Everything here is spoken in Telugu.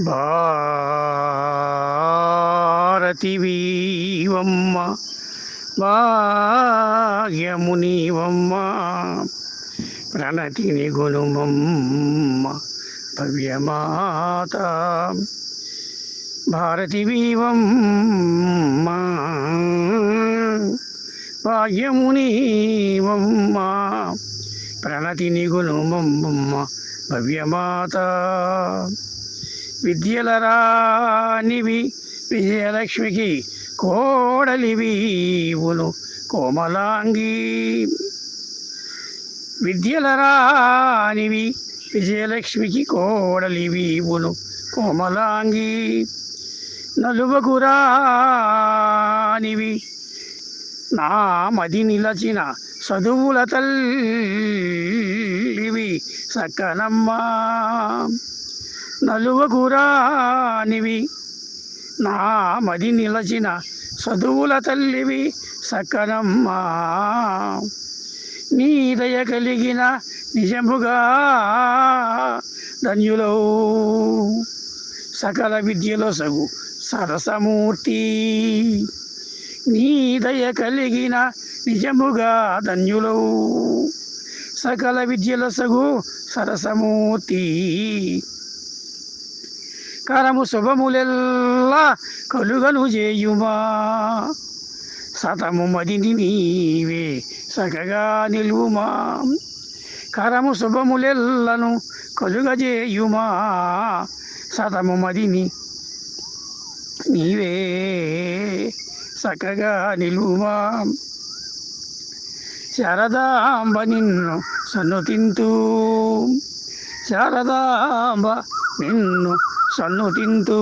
భారతివీవమ్మ భాగ్యమునివమ్మ ప్రణతిని గుణమమ్మ భవ్యమాత. భారతివీవమ్మ భాగ్యమునివమ్మ ప్రణతిని గుణమమ్మ భవ్యమాత. విద్యలరానివి విజయలక్ష్మికి కోడలివీవును కోమలాంగి. విద్యలరానివి విజయలక్ష్మికి కోడలివీవును కోమలాంగి. నలువకురనివి నా మది నిలచిన చదువుల తల్లివి సక్కనమ్మా. నలువగురానివి. నా మది నిలచిన చదువుల తల్లివి సకనమ్మా. నీ దయ కలిగిన నిజముగా ధన్యులో. సకల విద్యలో సగు సరసమూర్తి. నీ దయ కలిగిన నిజముగా ధన్యులో. సకల విద్యల సగు సరసమూర్తి. కరము శుభములెల్లా కలుగను చేయుమా. సతము మదిని నీవే సగగా నిలువుమా. కరము శుభములెల్లను కలుగజేయుమా సతము మదిని నీవే చక్కగా నిలువుమా. శారదాంబ నిన్ను సన్నుతింతూ శారదాంబ నిన్ను సన్నుతింతూ